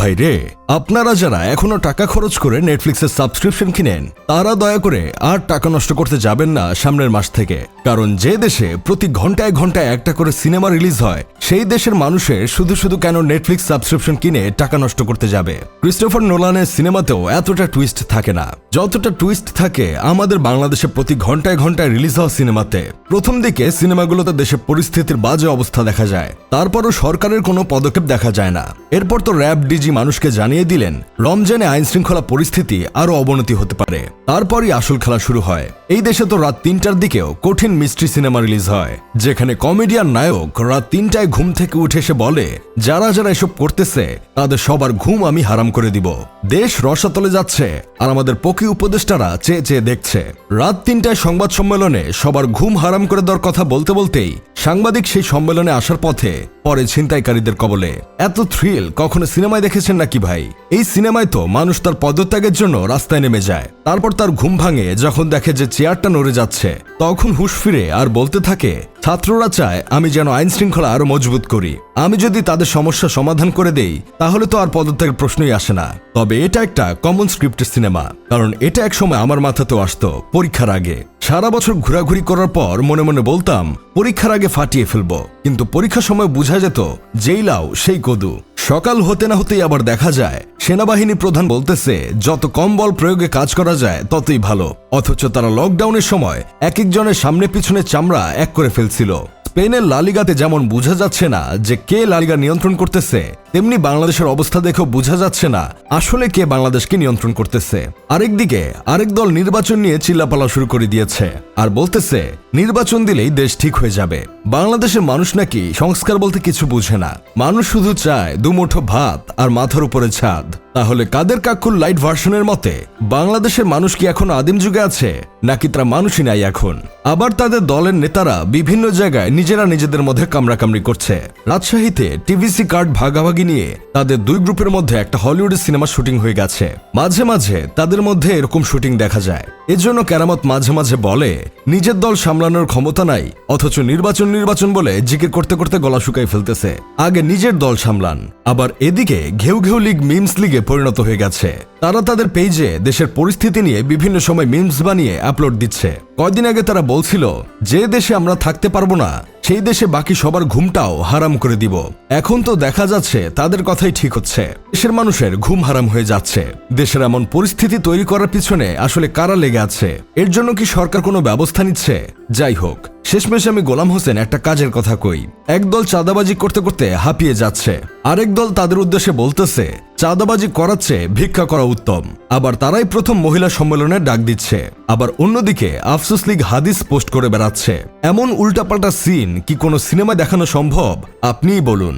ভাই রে, আপনারা যারা এখনও টাকা খরচ করে নেটফ্লিক্সের সাবস্ক্রিপশন কিনেন, তারা দয়া করে আর টাকা নষ্ট করতে যাবেন না সামনের মাস থেকে। কারণ যে দেশে প্রতি ঘন্টায় ঘন্টায় একটা করে সিনেমা রিলিজ হয়, সেই দেশের মানুষের শুধু শুধু কেন নেটফ্লিক্স সাবস্ক্রিপশন কিনে টাকা নষ্ট করতে যাবে। ক্রিস্টোফার নোলানের সিনেমাতেও এতটা টুইস্ট থাকে না। যতটা টুইস্ট থাকে আমাদের বাংলাদেশে প্রতি ঘন্টায় ঘন্টায় রিলিজ হওয়া সিনেমাতে। প্রথম দিকে সিনেমাগুলোতে দেশের পরিস্থিতির বাজে অবস্থা দেখা যায়। তারপরও সরকারের কোনো পদক্ষেপ দেখা যায় না। এরপর তো র্যাব ডিজি মানুষকে জানিয়ে দিলেন, রমজানে আইন শৃঙ্খলা পরিস্থিতি আরও অবনতি হতে পারে। তারপরই আসল খেলা শুরু হয়। এই দেশে তো রাত তিনটার দিকেও কঠিন মিস্ট্রি সিনেমা রিলিজ হয়, যেখানে কমেডিয়ান নায়ক রাত তিনটায় ঘুম থেকে উঠে এসে বলে, যারা যারা এসব করতেছে, তাদের সবার ঘুম আমি হারাম করে দিব। দেশ রসাতলে যাচ্ছে, আর আমাদের পকি উপদেষ্টারা চেয়ে চেয়ে দেখছে। রাত তিনটায় সংবাদ সম্মেলনে সবার ঘুম হারাম করে দেওয়ার কথা বলতে বলতেই সাংবাদিক সেই সম্মেলনে আসার পথে পরে ছিনতাইকারীদের কবলে। এত থ্রিল কখনো সিনেমায় দেখেছেন নাকি ভাই? এই সিনেমায় তো মানুষ তার পদত্যাগের জন্য রাস্তায় নেমে যায়। তারপর তার ঘুম ভাঙে, যখন দেখে যে চেয়ারটা নড়ে যাচ্ছে। তখন হুশ ফিরে আর বলতে থাকে, ছাত্ররা চায় আমি যেন আইন শৃঙ্খলা আরও মজবুত করি। আমি যদি তাদের সমস্যা সমাধান করে দেই, তাহলে তো আর পদত্যাগের প্রশ্নই আসে না। তবে এটা একটা কমন স্ক্রিপ্টের সিনেমা কারণ এটা এক সময় আমার মাথাতেও আসতো, পরীক্ষার আগে। সারা বছর ঘোরাঘুরি করার পর মনে মনে বলতাম, পরীক্ষার আগে ফাটিয়ে ফেলব। কিন্তু পরীক্ষার সময় বোঝা যেত, যেই লাও সেই কদু। সকাল হতে না হতেই আবার দেখা যায়, সেনাবাহিনী প্রধান বলতেছে, যত কম বল প্রয়োগে কাজ করা যায়, ততই ভালো। অথচ তারা লকডাউনের সময় এক একজনের সামনে পিছনে চামড়া এক করে ফেলছিল। স্পেনের লালিগাতে যেমন বোঝা যাচ্ছে না যে কে লালিগা নিয়ন্ত্রণ করতেছে, তেমনি বাংলাদেশের অবস্থা দেখেও বোঝা যাচ্ছে না আসলে কে বাংলাদেশকে নিয়ন্ত্রণ করতেছে। আরেকদিকে আরেক দল নির্বাচন নিয়ে চিল্লাপালা শুরু করে দিয়েছে আর বলতেছে, নির্বাচন দিলেই দেশ ঠিক হয়ে যাবে। বাংলাদেশের মানুষ নাকি সংস্কার বলতে কিছু বুঝে না। মানুষ শুধু চায় দুমুঠো ভাত আর মাথার উপরে ছাদ। তাহলে কাদের কাকুর লাইট ভার্সনের মতে, বাংলাদেশের মানুষ কি এখন আদিম যুগে আছে, নাকি তারা মানুষই নাই এখন? আবার তাদের দলের নেতারা বিভিন্ন জায়গায় নিজেরা নিজেদের মধ্যে কামড়াকামড়ি করছে। রাজশাহীতে টিভিসি কার্ড ভাগাভাগি নিয়ে তাদের দুই গ্রুপের মধ্যে একটা হলিউড সিনেমা শুটিং হয়ে গেছে। মাঝে মাঝে তাদের মধ্যে এরকম শুটিং দেখা যায়। এজন্য কেরামত মাঝে মাঝে বলে, নিজের দল সামলানোর ক্ষমতা নাই, অথচ নির্বাচন নির্বাচন বলে জিকির করতে করতে গলা শুকাই ফেলতেছে। আগে নিজের দল সামলান। আবার এদিকে ঘেউ ঘেউ লিগ মিমস লিগে পরিণত হয়ে গেছে। তারা তাদের পেজে দেশের পরিস্থিতি নিয়ে বিভিন্ন সময় মিমস বানিয়ে আপলোড দিচ্ছে। কয়দিন আগে তারা বলছিল, যে দেশে আমরা থাকতে পারব না সেই দেশে বাকি সবার ঘুমটাও হারাম করে দিব। এখন তো দেখা যাচ্ছে তাদের কথাই ঠিক হচ্ছে। দেশের মানুষের ঘুম হারাম হয়ে যাচ্ছে। দেশের এমন পরিস্থিতি তৈরি করার পিছনে আসলে কারা লেগে আছে? এর জন্য কি সরকার কোনো ব্যবস্থা নিচ্ছে? যাই হোক, শেষমেশ আমি গোলাম হোসেন একটা কাজের কথা কই। একদল চাঁদাবাজি করতে করতে হাঁপিয়ে যাচ্ছে। আরেক দল তাদের উদ্দেশ্যে বলতেছে চাঁদাবাজি করাচ্ছে, ভিক্ষা করা উত্তম। আবার তারাই প্রথম মহিলা সম্মেলনে ডাক দিচ্ছে। আবার অন্যদিকে আফসুস লীগ হাদিস পোস্ট করে বেড়াচ্ছে। এমন উল্টাপাল্টা সিন কি কোনো সিনেমা দেখানো সম্ভব? আপনিই বলুন।